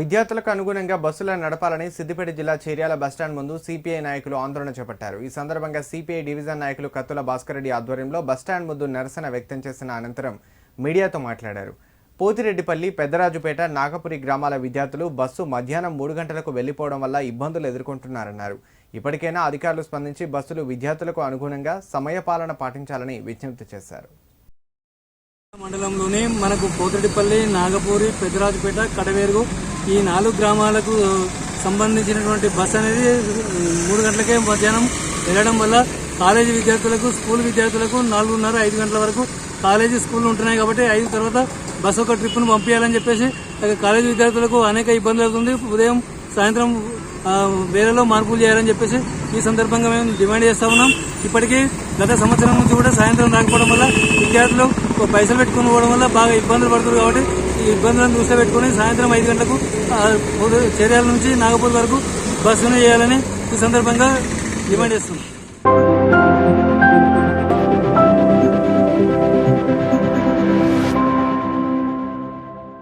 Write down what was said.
విద్యార్థులకు అనుగుణంగా బస్సులను నడపాలని సిద్దిపేట జిల్లా చేర్యాల బస్టాండ్ ముందు సిపిఐ నాయకులు ఆందోళన చేపట్టారు. ఈ సందర్భంగా సిపిఐ డివిజన్ నాయకులు కత్తుల భాస్కర్ రెడ్డి ఆధ్వర్యంలో బస్టాండ్ ముందు నిరసన వ్యక్తం చేసిన అనంతరం మీడియాతో మాట్లాడారు. పోతిరెడ్డిపల్లి పెద్దరాజుపేట నాగపురి గ్రామాల విద్యార్థులు బస్సు మధ్యాహ్నం మూడు గంటలకు వెళ్ళిపోవడం వల్ల ఇబ్బందులు ఎదుర్కొంటున్నారన్నారు. ఇప్పటికైనా అధికారులు స్పందించి బస్సులు విద్యార్థులకు అనుగుణంగా సమయపాలన పాటించాలని విజ్ఞప్తి చేశారు. మండలంలోని మనకు పోతిరెడ్డిపల్లి నాగపూరి పెద్దరాజుపేట కడవేరుగు ఈ నాలుగు గ్రామాలకు సంబంధించినటువంటి బస్ అనేది మూడు గంటలకే మధ్యాహ్నం వెళ్ళడం వల్ల కాలేజీ విద్యార్థులకు స్కూల్ విద్యార్థులకు నాలుగున్నర ఐదు గంటల వరకు కాలేజీ స్కూల్ ఉంటున్నాయి కాబట్టి ఐదు తర్వాత బస్సు ఒక ట్రిప్ను పంపించాలని చెప్పేసి కాలేజీ విద్యార్థులకు అనేక ఇబ్బందులు అవుతుంది. ఉదయం సాయంత్రం వేరేలో మార్పులు చేయాలని చెప్పేసి ఈ సందర్భంగా మేము డిమాండ్ చేస్తా ఉన్నాం. ఇప్పటికీ గత సంవత్సరం నుంచి కూడా సాయంత్రం రాకపోవడం వల్ల విద్యార్థులు పైసలు పెట్టుకుని పోవడం వల్ల బాగా ఇబ్బందులు పడుతున్నారు కాబట్టి ఈ ఇబ్బందులను దృష్టిలో పెట్టుకుని సాయంత్రం ఐదు గంటలకు ఆ, చర్యాల నుంచి నాగపూర్ వరకు బస్సును చేయాలని ఈ సందర్భంగా డిమాండ్ చేస్తున్నాం.